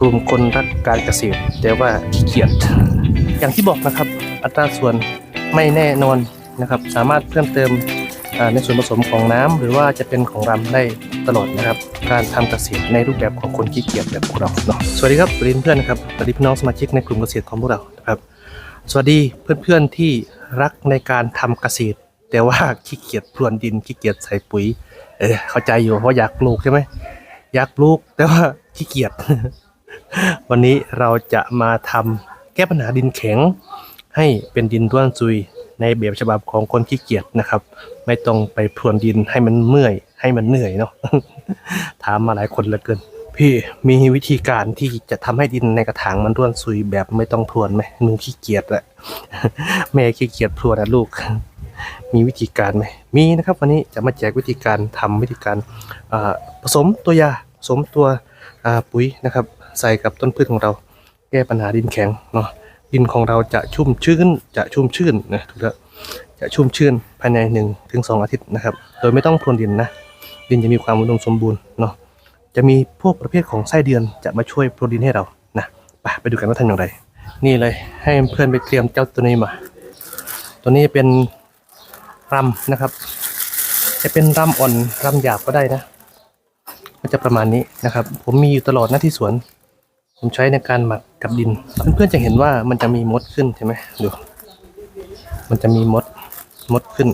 กลุ่มคนรักการเกษตร แต่ว่าขี้เกียจอย่างที่บอกนะครับ อัตราส่วนไม่แน่นอนนะครับ สามารถเพิ่มเติมในส่วนผสมของน้ำหรือว่าจะเป็นของรำได้ตลอดนะครับ การทำเกษตรในรูปแบบของคนขี้เกียจแบบพวกเราเนาะสวัสดีครับเพื่อนๆครับสวัสดีพี่น้องสมาชิกในกลุ่มเกษตรของพวกเราครับสวัสดีเพื่อนๆที่รักในการทำเกษตร แต่ว่าขี้เกียจพรวนดินขี้เกียจใส่ปุ๋ยเออเข้าใจอยู่เพราะอยากปลูกใช่ไหมอยากปลูกแต่ว่าขี้เกียจ วันนี้เราจะมาทำแก้ปัญหาดินแข็ง ให้เป็นดินร่วนซุยในแบบฉบับของคนขี้เกียจนะครับ ไม่ต้องไปพรวนดินให้มันเมื่อย ให้มันเหนื่อยเนาะถามมาหลายคนเหลือเกิน พี่มีวิธีการที่จะทำให้ดินในกระถางมันร่วนซุยแบบไม่ต้องพรวนไหมหนูขี้เกียจแหละแม่ขี้เกียจพรวนนะลูก มีวิธีการไหมมีนะครับ วันนี้จะมาแจกวิธีการทำวิธีการผสมตัวยาผสมตัวปุ๋ยนะครับ ใส่กับต้นพืชของเรา แก้ปัญหาดินแข็งเนาะดินของเราจะชุ่มชื้นจะชุ่มชื่นนะถูกแล้วจะชุ่มชื่นภายใน1นถึงสอาทิตย์นะครับ โดยไม่ต้องพรวนดินนะดินจะมีความอุดมสมบูรณ์เนาะจะมีพวกประเภทของไส้เดือนจะมาช่วยพรวนดินให้เรานะไปไปดูกันว่าทำอย่างไร นี่เลยให้เพื่อนไปเตรียมเจ้าตัวนี้มา ตัวนี้เป็นรำนะครับ จะเป็นรำอ่อนรำหยาบก็ได้นะก็จะประมาณนี้นะครับ ผมมีอยู่ตลอดหน้าที่สวน ผมใช้ในการหมักกับดิน เพื่อนๆจะเห็นว่ามันจะมีมดขึ้นใช่ไหมดูมันจะมีมดมดขึ้น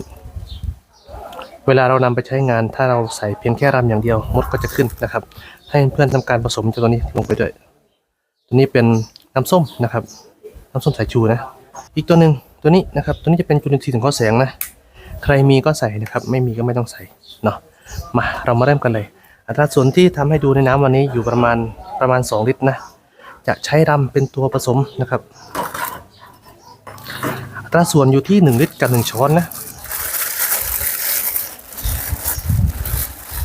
เวลาเรานำไปใช้งาน ถ้าเราใส่เพียงแค่รำอย่างเดียว มดก็จะขึ้นนะครับ ให้เพื่อนทำการผสมเจ้าตัวนี้ลงไปด้วย ตัวนี้เป็นน้ำส้มนะครับ น้ำส้มสายชูนะ อีกตัวหนึ่งตัวนี้นะครับ ตัวนี้จะเป็นจุลินทรีย์สังเคราะห์แสงนะ ใครมีก็ใส่นะครับ ไม่มีก็ไม่ต้องใส่เนาะ มาเรามาเริ่มกันเลย อัตราส่วนที่ทำให้ดูในน้ำวันนี้อยู่ประมาณประมาณ 2 ลิตรนะ จะใช้รำเป็นตัวผสมนะครับอัตราส่วนอยู่ที่ 1 ลิตรกับ 1 ช้อนนะ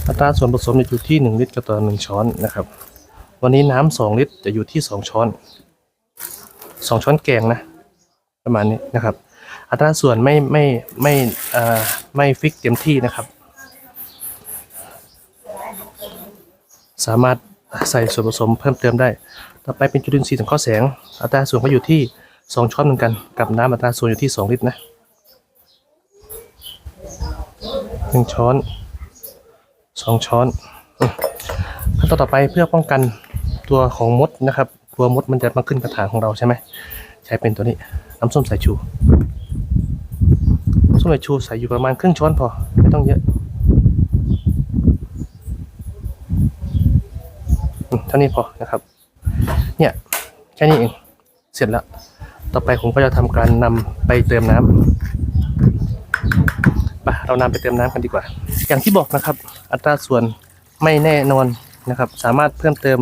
อัตราส่วนผสมจะอยู่ที่ 1 ลิตรกับต่อ1ช้อนนะครับ วันนี้น้ำ2ลิตรจะอยู่ที่ 2 ช้อน 2 ช้อนแกงนะ ประมาณนี้นะครับ อัตราส่วนไม่ไม่ไม่ไม่ฟิกเต็มที่นะครับ สามารถ ใส่ส่วนผสมเพิ่มเติมได้ ต่อไปเป็นจุลินทรีย์สังเคราะห์แสง อัตราส่วนก็อยู่ที่ 2 ช้อนเหมือนกัน กับน้ำอัตราส่วนอยู่ที่ 2 ลิตรนะหนึ่งช้อน2ช้อนขั้นตอนต่อไปเพื่อป้องกันตัวของมดนะครับกลัวมดมันจะมาขึ้นกระถางของเราใช่ไหมใช้เป็นตัวนี้น้ำส้มสายชูน้ำส้มสายชูใส่อยู่ประมาณครึ่งช้อนพอไม่ต้องเยอะอืม เท่านี้พอนะครับ เนี่ยแค่นี้เอง เสร็จแล้ว ต่อไปผมก็จะทำการนำไปเติมน้ำไปเรานำไปเติมน้ำกันดีกว่า อย่างที่บอกนะครับ อัตราส่วนไม่แน่นอนนะครับ สามารถเพิ่มเติม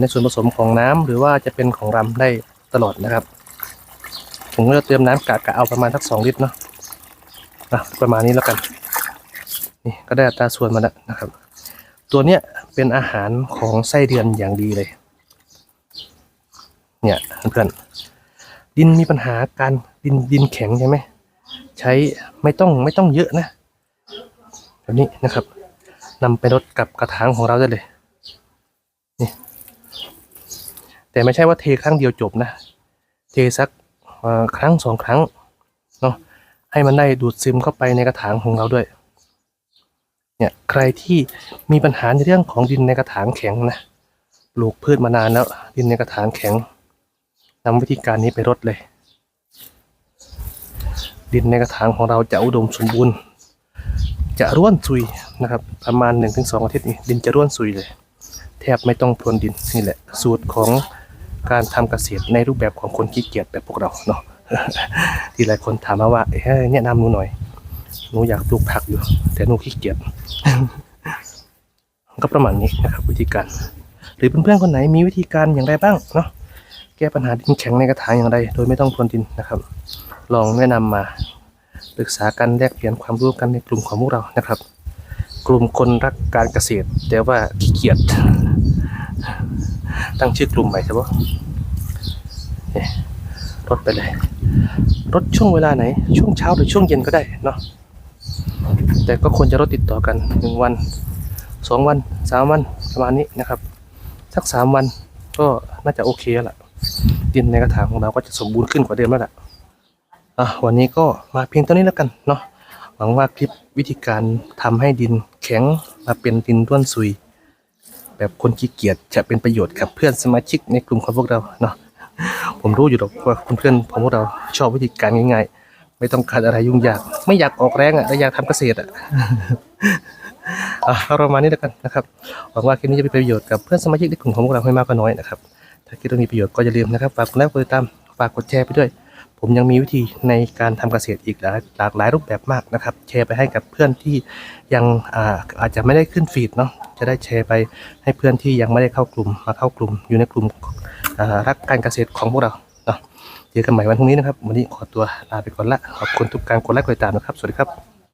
ในส่วนผสมของน้ำหรือว่าจะเป็นของรำได้ตลอดนะครับ ผมก็จะเติมน้ำกะกะเอาประมาณสักสองลิตรเนาะะประมาณนี้แล้วกัน นี่ก็ได้อัตราส่วนมาแล้วนะครับ ตัวเนี้ย เป็นอาหารของไส้เดือนอย่างดีเลย เนี่ยเพื่อนดินมีปัญหาการดินดินแข็งใช่ไหมใช้ไม่ต้องไม่ต้องเยอะนะแบบนี้นะครับนำไปรดกับกระถางของเราได้เลยนี่แต่ไม่ใช่ว่าเทครั้งเดียวจบนะเทสักครั้งสองครั้งเนาะให้มันได้ดูดซึมเข้าไปในกระถางของเราด้วย เนี่ยใครที่มีปัญหาในเรื่องของดินในกระถางแข็งนะปลูกพืชมานานแล้ว ดินในกระถางแข็งนำวิธีการนี้ไปรดเลย ดินในกระถางของเราจะอุดมสมบูรณ์ จะร่วนซุยนะครับ ประมาณ 1-2 อาทิตย์นี่ดินจะร่วนซุยเลย แทบไม่ต้องพรวนดินนี่แหละ สูตรของการทำเกษตรในรูปแบบของคนขี้เกียจแบบพวกเราเนาะที่หลายคนถามมาว่าเฮ้ยแนะนำหนูหน่อย หนูอยากปลูกผักอยู่ แต่หนูขี้เกียจก็ประมาณนี้นะครับ วิธีการ หรือเพื่อนๆคนไหนมีวิธีการอย่างไรบ้างเนาะแก้ปัญหาดินแข็งในกระถางอย่างไร โดยไม่ต้องพรวนดินนะครับ ลองแนะนำมาปรึกษากันแลกเปลี่ยนความรู้กันในกลุ่มของพวกเรานะครับ กลุ่มคนรักการเกษตร แต่ว่าขี้เกียจตั้งชื่อกลุ่มใหม่ใช่ปะเนี่ย รถไปเลย รถช่วงเวลาไหน ช่วงเช้าหรือช่วงเย็นก็ได้เนาะแต่ก็ควรจะรถติดต่อกันหนึ่งวันสองวันสามวันประมาณนี้นะครับสักสามวันก็น่าจะโอเคแล้วล่ะดินในกระถางของเราก็จะสมบูรณ์ขึ้นกว่าเดิมแล้วล่ะอะวันนี้ก็มาเพียงเท่านี้แล้วกันเนาะหวังว่าคลิปวิธีการทำให้ดินแข็งมาเป็นดินร่วนซุย แบบคนขี้เกียจจะเป็นประโยชน์กับเพื่อนสมาชิกในกลุ่มของพวกเราเนาะ ผมรู้อยู่หรอกว่าคุณเพื่อนๆของพวกเราชอบวิธีการง่ายๆ ไม่ต้องการอะไรยุ่งยาก ไม่อยากออกแรงอะแต่อยากทำเกษตรอะเอาประมาณนี้แล้วกันนะครับหวังว่าคลิปนี้จะเป็นประโยชน์กับเพื่อนสมาชิกในกลุ่มของพวกเราให้มากก็น้อยนะครับ ถ้าคิดว่ามีประโยชน์ก็อย่าลืมนะครับ ฝากกดไลค์กดติดตาม ฝากกดแชร์ไปด้วย ผมยังมีวิธีในการทำเกษตรอีกหลายหลากหลายรูปแบบมากนะครับ แชร์ไปให้กับเพื่อนที่ยังอาอาจจะไม่ได้ขึ้นฟีดเนาะจะได้แชร์ไปให้เพื่อนที่ยังไม่ได้เข้ากลุ่มมาเข้ากลุ่ม อยู่ในกลุ่มรักการเกษตรของพวกเราเนาะเจอกันใหม่วันพรุ่งนี้นะครับ วันนี้ขอตัวลาไปก่อนละขอบคุณทุกการกดไลค์กดติดตามนะครับ สวัสดีครับ